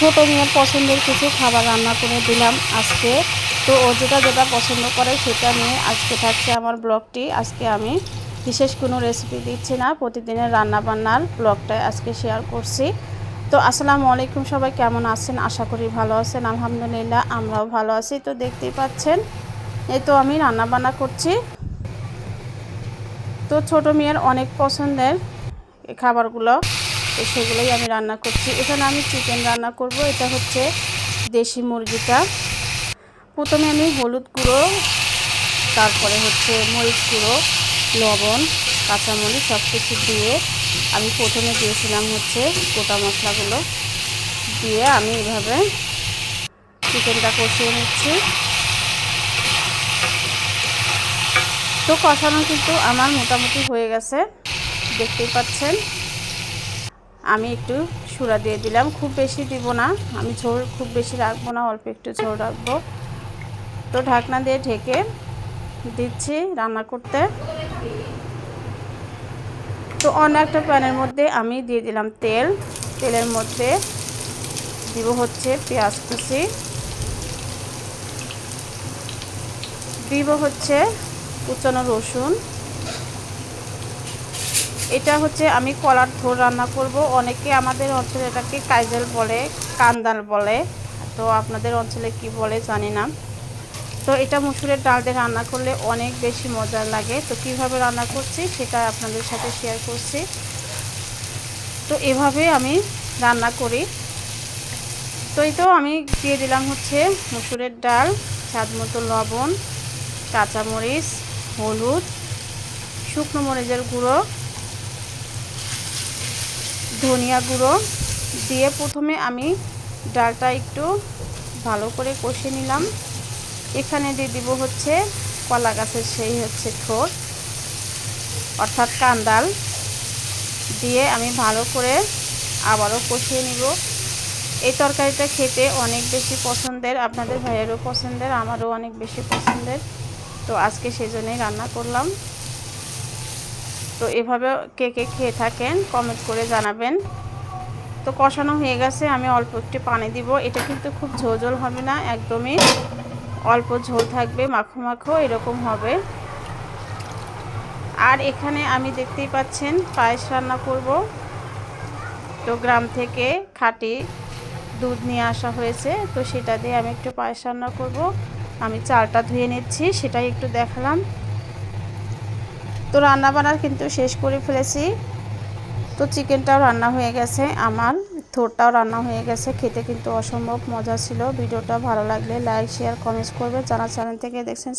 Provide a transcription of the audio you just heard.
ছোট মেয়ের পছন্দের কিছু খাবার রান্না করে দিলাম আজকে। তো ও যেটা যেটা পছন্দ করে সেটা নিয়ে আজকে থাকছে আমার ব্লগটি। আজকে আমি বিশেষ কোনো রেসিপি দিচ্ছি না, প্রতিদিনের রান্না বান্নার ব্লগটাই আজকে শেয়ার করছি। তো আসসালামু আলাইকুম সবাই, কেমন আছেন? আশা করি ভালো আছেন, আলহামদুলিল্লাহ আমরাও ভালো আছি। তো দেখতেই পাচ্ছেন, এই তো আমি রান্না বান্না করছি। তো ছোট মেয়ের অনেক পছন্দের খাবারগুলো। তো সেগুলোই আমি রান্না করছি। এখানে আমি চিকেন রান্না করব, এটা হচ্ছে দেশি মুরগিটা। প্রথমে আমি হলুদ গুঁড়ো, তারপরে হচ্ছে মরিচ গুঁড়ো, লবণ, কাঁচামরিচ সব কিছু দিয়ে আমি প্রথমে দিয়েছিলাম হচ্ছে গোটা মশলাগুলো। দিয়ে আমি এভাবে চিকেনটা কষিয়ে নিচ্ছি। তো কষানো কিন্তু আমার মোটামুটি হয়ে গেছে, দেখতেই পাচ্ছেন। আমি একটু সুরা দিয়ে দিলাম। খুব বেশি দিব না। আমি ঝোল খুব বেশি রাখব না, অল্প একটু ঝোল রাখব। তো ঢাকনা দিয়ে ঢেকে দিচ্ছি রান্না করতে। তো অন্য একটা প্যানের মধ্যে আমি দিয়ে দিলাম তেল। তেলের মধ্যে দিব হচ্ছে পেঁয়াজ কুচি। দিব হচ্ছে কুচানো রসুন। এটা হচ্ছে আমি কলার থোর রান্না করব। অনেকে আমাদের অঞ্চলে এটাকে কাইজেল বলে, কান্দাল বলে। তো আপনাদের অঞ্চলে কি বলে জানি না। তো এটা মুসুরের ডাল দিয়ে রান্না করলে অনেক বেশি মজার লাগে। তো কীভাবে রান্না করছি সেটা আপনাদের সাথে শেয়ার করছি। তো এভাবে আমি রান্না করি। তো এই তো আমি দিয়ে দিলাম হচ্ছে মুসুরের ডাল, স্বাদ মতো লবণ, কাঁচামরিচ, হলুদ, শুকনো মরিচের গুঁড়ো। ধনিয়া গুঁড়ো দিয়ে প্রথমে আমি ডালটা একটু ভালো করে কষে নিলাম। এখানে দিয়ে দিব হচ্ছে কলা গাছের সেই হচ্ছে ঠোঁট, অর্থাৎ কান্দাল। দিয়ে আমি ভালো করে আবারও কষিয়ে নিব। এই তরকারিটা খেতে অনেক বেশি পছন্দের, আপনাদের ভাইয়েরও পছন্দের, আমারও অনেক বেশি পছন্দের। তো আজকে সেজন্যই রান্না করলাম। তো এভাবে কে কে খেয়ে থাকেন কমেন্ট করে জানাবেন। তো কষানো হয়ে গেছে, আমি অল্প একটু পানি দিব। এটা কিন্তু খুব ঝোল হবে না, একদমই অল্প ঝোল থাকবে, মাখো মাখো এরকম হবে। আর এখানে আমি দেখতেই পাচ্ছেন পায়েস রান্না করব। তো গ্রাম থেকে খাঁটি দুধ নিয়ে আসা হয়েছে, তো সেটা দিয়ে আমি একটু পায়েস রান্না করব। আমি চালটা ধুয়ে নিচ্ছি, সেটাই একটু দেখালাম। তো রান্না বান্নার কিন্তু শেষ করে ফেলেছি। তো চিকেনটাও রান্না হয়ে গেছে, আমার থোরটাও রান্না হয়ে গেছে, খেতে কিন্তু অসম্ভব মজা ছিল। ভিডিওটা ভালো লাগলে লাইক, শেয়ার, কমেন্টস করবে। যারা চ্যানেল থেকে দেখছেন